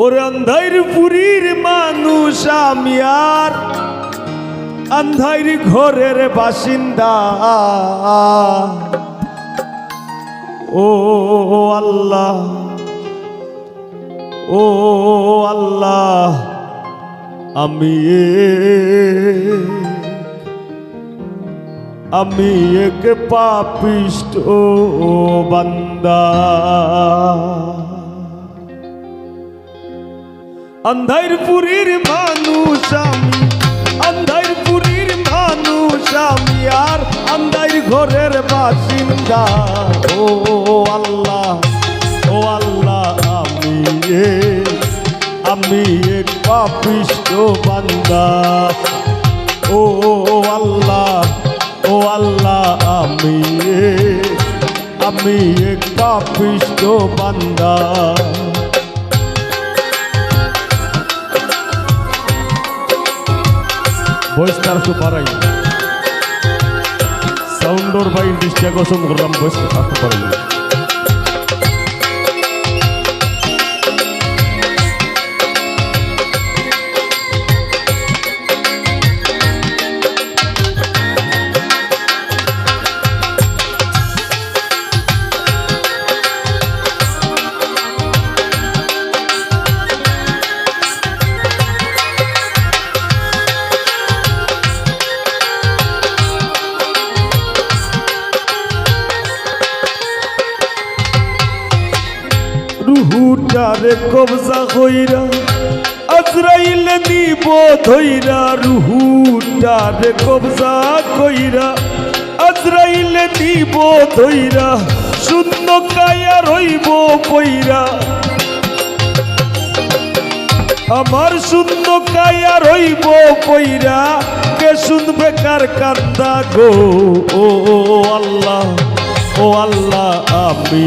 ওরে অন্ধাইর পুরীর মানুষ আমি আর। অন্ধাইর ঘরের বাসিন্দা। ও আল্লাহ ও আল্লাহ, আমি আমি এক পাপিষ্ট বান্দা। অন্ধাইর পুরীর মানুষ আমি অন্ধাইর পুরীর মানুষ আমি, আর অন্ধাইর ঘরের বাসিন্দা। ও আল্লাহ ও আল্লাহ, আমি আমি এক পাপিষ্ট বান্দা। ও আল্লাহ ও আল্লাহ, আমি আমি এক পাপিষ্ট বান্দা। ভয়েস তার তো পারাই। সাউন্ডর বাই ডিস্ট্রিক্ট কসম করলাম রুহুটারে কবজা হইরা, আজরাইল দিব ধইরা রুহুটারে কবজা কইরা, আজরাইল দিব ধইরা, শূন্য কায়া রইব কইরা। আমার শূন্য কায়া রইব কইরা, কে শুনবে কার কান্দা গো? ও আল্লাহ ও আল্লাহ, আমি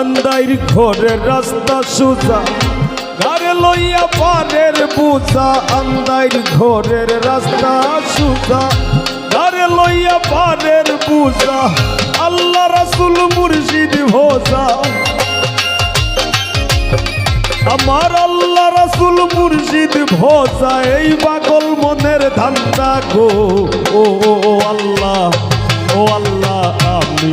আন্দাইর ঘরের রাস্তা সুজা ঘরে লইয়া পানের বুঝা, আন্দাইর ঘরের রাস্তা সুজা ঘরে লইয়া পানের বুঝা, আল্লাহ রাসুল মুর্শিদ ভোজা। আমার আল্লাহ রাসুল মুর্শিদ ভোজা, এই পাগল মনের ধান্দা গো, ও আল্লাহ ও আল্লাহ আমি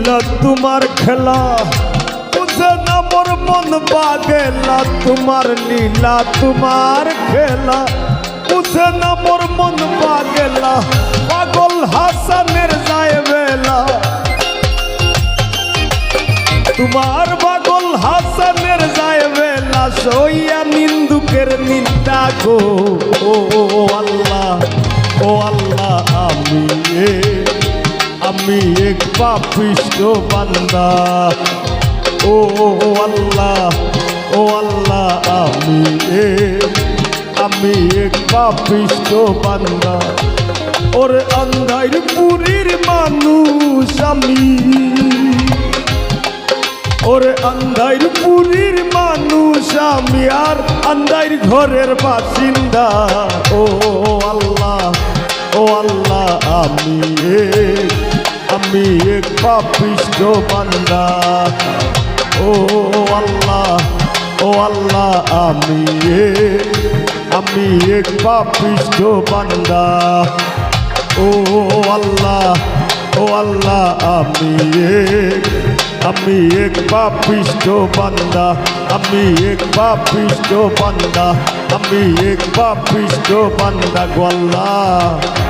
লীলা তোমার খেলা। বুঝে না মোর মন পাগেলা তোমার লীলা, তোমার খেলা। বুঝে না মোর মন পাগেলা পাগল হাসানের যায় বেলা। তোমার পাগল হাসানের যায় বেলা, সইয়া নিন্দুকের নিন্দা গো। ও আল্লাহ ও আল্লাহ, আমি আমি এক পাপিষ্ট বান্দা। ও আল্লাহ ও আল্লাহ, আমি এ আমি এক পাপিষ্ট বান্দা। ওরে আন্ধাইর পুরীর মানুষ আমি। ওরে আন্ধাইর পুরীর মানুষ আমি আর আন্ধাইর ঘরের বাসিন্দা। ও আল্লাহ ও আল্লাহ, আমি আমি এক পাপিষ্ট বান্দা। ও আল্লাহ ও আল্লাহ, আমি আমি এক পাপিষ্ট বান্দা। ও আল্লাহ ও আল্লাহ, আমি এক আমি এক পাপিষ্ট বান্দা। আমি এক পাপিষ্ট বান্দা, আমি এক পাপিষ্ট বান্দা গো আল্লাহ।